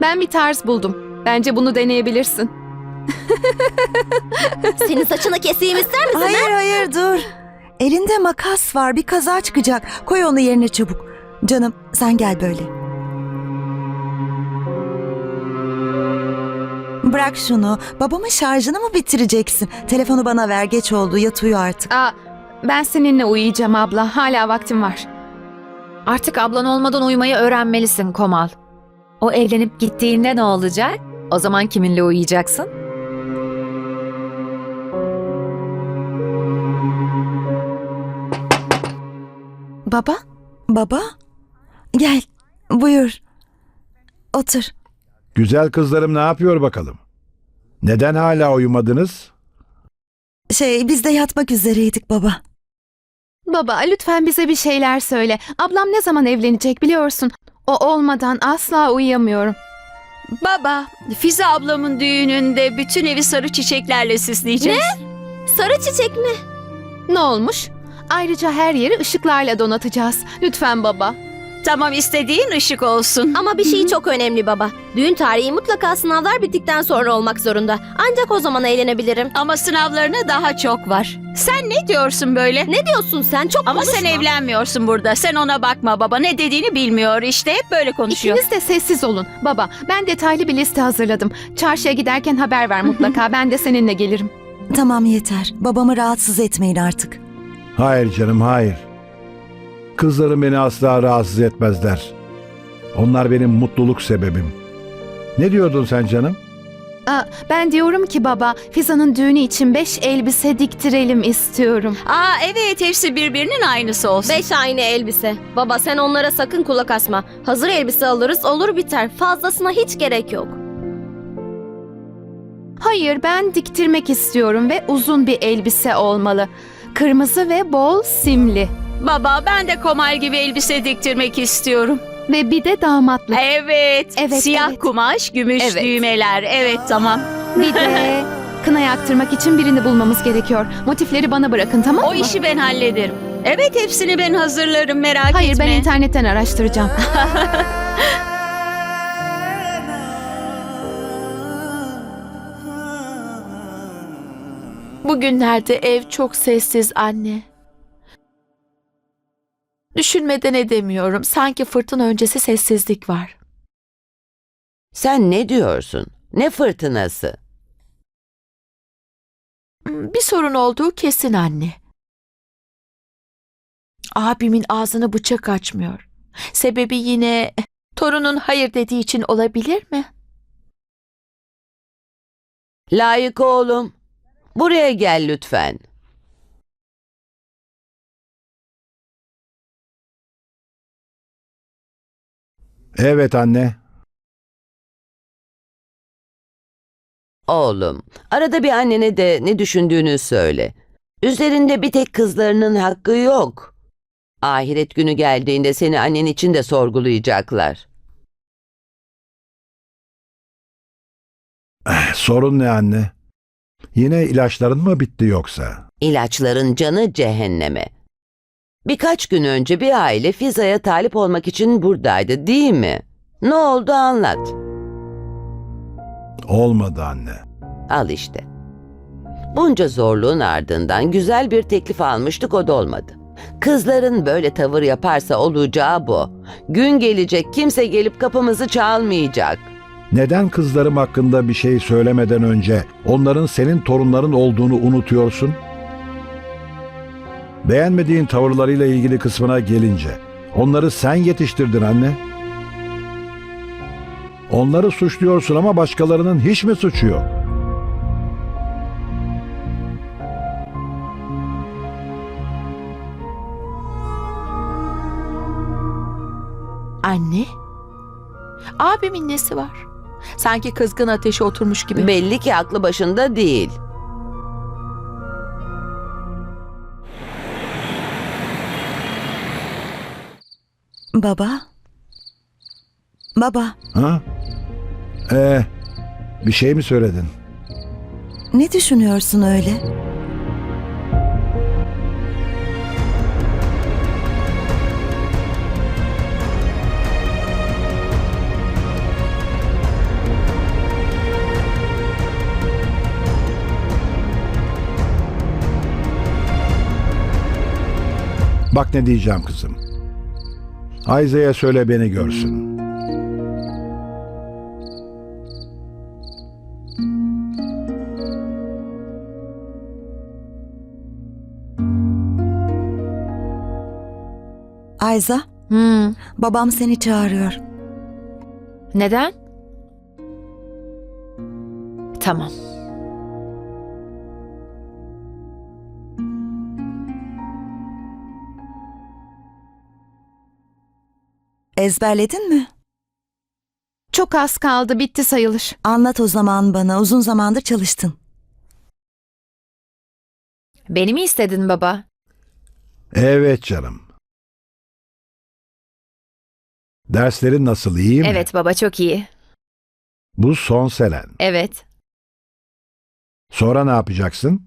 Ben bir tarz buldum. Bence bunu deneyebilirsin. Senin saçını keseyim ister misin? Hayır hayır dur. Elinde makas var bir kaza çıkacak. Koy onu yerine çabuk. Canım sen gel böyle. Bırak şunu. Babamın şarjını mı bitireceksin? Telefonu bana ver geç oldu yat uyu artık. Aa, ben seninle uyuyacağım abla. Hala vaktim var. Artık ablan olmadan uyumayı öğrenmelisin Komal. O evlenip gittiğinde ne olacak? O zaman kiminle uyuyacaksın? Baba? Baba gel buyur. Otur. Güzel kızlarım ne yapıyor bakalım? Neden hala uyumadınız? Şey biz de yatmak üzereydik baba. Baba lütfen bize bir şeyler söyle. Ablam ne zaman evlenecek biliyorsun. O olmadan asla uyuyamıyorum. Baba, Fize ablamın düğününde bütün evi sarı çiçeklerle süsleyeceğiz. Sarı çiçek mi? Ne olmuş? Ayrıca her yeri ışıklarla donatacağız. Lütfen baba. Tamam istediğin ışık olsun. Ama bir şey çok önemli baba. Düğün tarihi mutlaka sınavlar bittikten sonra olmak zorunda. Ancak o zaman eğlenebilirim. Ama sınavlarına daha çok var. Sen ne diyorsun böyle? Ne diyorsun sen? Çok Ama konuşma. sen evlenmiyorsun burada. Sen ona bakma baba. Ne dediğini bilmiyor işte. Hep böyle konuşuyor. İkiniz de sessiz olun. Baba ben detaylı bir liste hazırladım. Çarşıya giderken haber ver mutlaka. ben de seninle gelirim. Tamam yeter. Babamı rahatsız etmeyin artık. Hayır canım hayır. Kızlarım beni asla rahatsız etmezler. Onlar benim mutluluk sebebim. Ne diyordun sen canım? Aa, ben diyorum ki baba Fizan'ın düğünü için beş elbise diktirelim istiyorum. Aa evet hepsi birbirinin aynısı olsun. Beş aynı elbise. Baba sen onlara sakın kulak asma. Hazır elbise alırız olur biter. Fazlasına hiç gerek yok. Hayır ben diktirmek istiyorum ve uzun bir elbise olmalı. Kırmızı ve bol simli. Baba ben de Komal gibi elbise diktirmek istiyorum. Ve bir de damatlık. Evet. Evet, Siyah evet. kumaş, gümüş Evet. düğmeler. Evet tamam. Bir de kına yaktırmak için birini bulmamız gerekiyor. Motifleri bana bırakın tamam mı? O işi ben hallederim. Evet hepsini ben hazırlarım merak Hayır etme. ben internetten araştıracağım. Bugünlerde ev çok sessiz anne. Düşünmeden edemiyorum. Sanki fırtına öncesi sessizlik var. Sen ne diyorsun? Ne fırtınası? Hmm, Bir sorun olduğu kesin anne. Abimin ağzını bıçak açmıyor. Sebebi yine torunun hayır dediği için olabilir mi? Layık oğlum. Buraya gel lütfen. Evet anne. Oğlum, arada bir annene de ne düşündüğünü söyle. Üzerinde bir tek kızlarının hakkı yok. Ahiret günü geldiğinde seni annen için de sorgulayacaklar. Sorun ne anne? Yine ilaçların mı bitti yoksa? İlaçların canı cehenneme. Birkaç gün önce bir aile Fiza'ya talip olmak için buradaydı değil mi? Ne oldu anlat. Olmadı anne. Al işte. Bunca zorluğun ardından güzel bir teklif almıştık o da olmadı. Kızların böyle tavır yaparsa olacağı bu. Gün gelecek kimse gelip kapımızı çalmayacak. Neden kızlarım hakkında bir şey söylemeden önce onların senin torunların olduğunu unutuyorsun? Beğenmediğin tavırlarıyla ilgili kısmına gelince onları sen yetiştirdin anne. Onları suçluyorsun ama başkalarının hiç mi suçu yok? Anne? Abimin nesi var? Sanki kızgın ateşe oturmuş gibi. Belli ki aklı başında değil. Baba? Baba, Ha? Ee, bir şey mi söyledin? ne düşünüyorsun öyle? Bak ne diyeceğim kızım. Ayza'ya söyle beni görsün. Ayza, Hmm, babam seni çağırıyor. neden? Tamam. Ezberledin mi? Çok az kaldı bitti sayılır. Anlat o zaman bana. Uzun zamandır çalıştın. Beni mi istedin baba? Evet canım. Derslerin nasıl iyi mi? Evet baba çok iyi. Bu son senen. Evet. Sonra ne yapacaksın?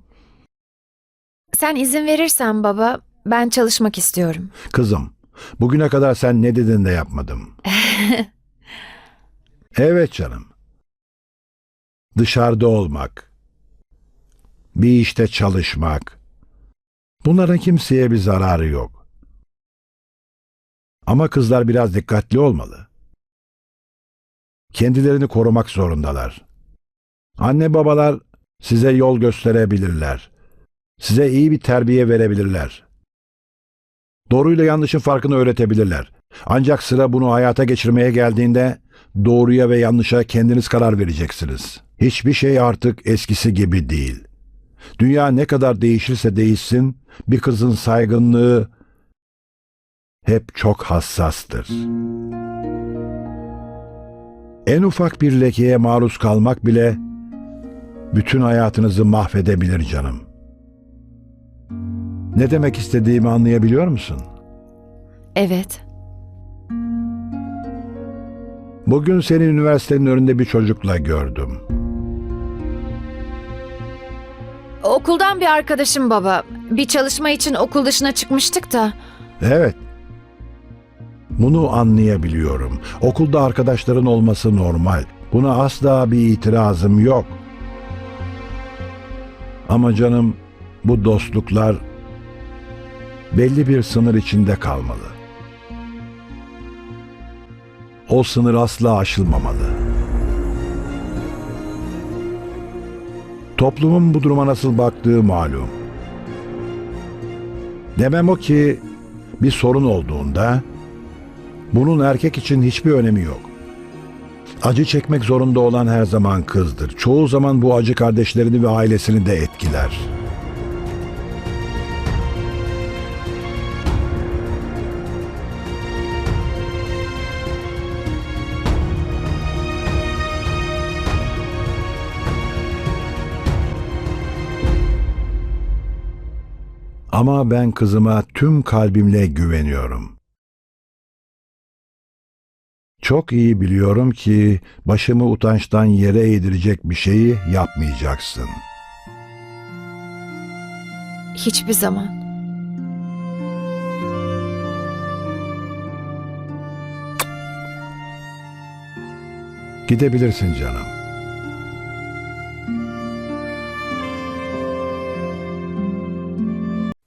Sen izin verirsen baba ben çalışmak istiyorum. Kızım, bugüne kadar sen ne dedin de yapmadım. Evet canım. Dışarıda olmak. Bir işte çalışmak. Bunların kimseye bir zararı yok. Ama kızlar biraz dikkatli olmalı. Kendilerini korumak zorundalar. Anne babalar size yol gösterebilirler. Size iyi bir terbiye verebilirler. Doğruyla yanlışın farkını öğretebilirler. Ancak sıra bunu hayata geçirmeye geldiğinde doğruya ve yanlışa kendiniz karar vereceksiniz. Hiçbir şey artık eskisi gibi değil. Dünya ne kadar değişirse değişsin, bir kızın saygınlığı hep çok hassastır. En ufak bir lekeye maruz kalmak bile bütün hayatınızı mahvedebilir canım. Ne demek istediğimi anlayabiliyor musun? Evet. Bugün seni üniversitenin önünde bir çocukla gördüm. Okuldan bir arkadaşım baba. Bir çalışma için okul dışına çıkmıştık da. Evet. Bunu anlayabiliyorum. Okulda arkadaşların olması normal. Buna asla bir itirazım yok. Ama canım bu dostluklar belli bir sınır içinde kalmalı. O sınır asla aşılmamalı. Toplumun bu duruma nasıl baktığı malum. Demem o ki bir sorun olduğunda bunun erkek için hiçbir önemi yok. Acı çekmek zorunda olan her zaman kızdır. Çoğu zaman bu acı kardeşlerini ve ailesini de etkiler. Ama ben kızıma tüm kalbimle güveniyorum. Çok iyi biliyorum ki başımı utançtan yere eğdirecek bir şeyi yapmayacaksın. Hiçbir zaman. Gidebilirsin canım.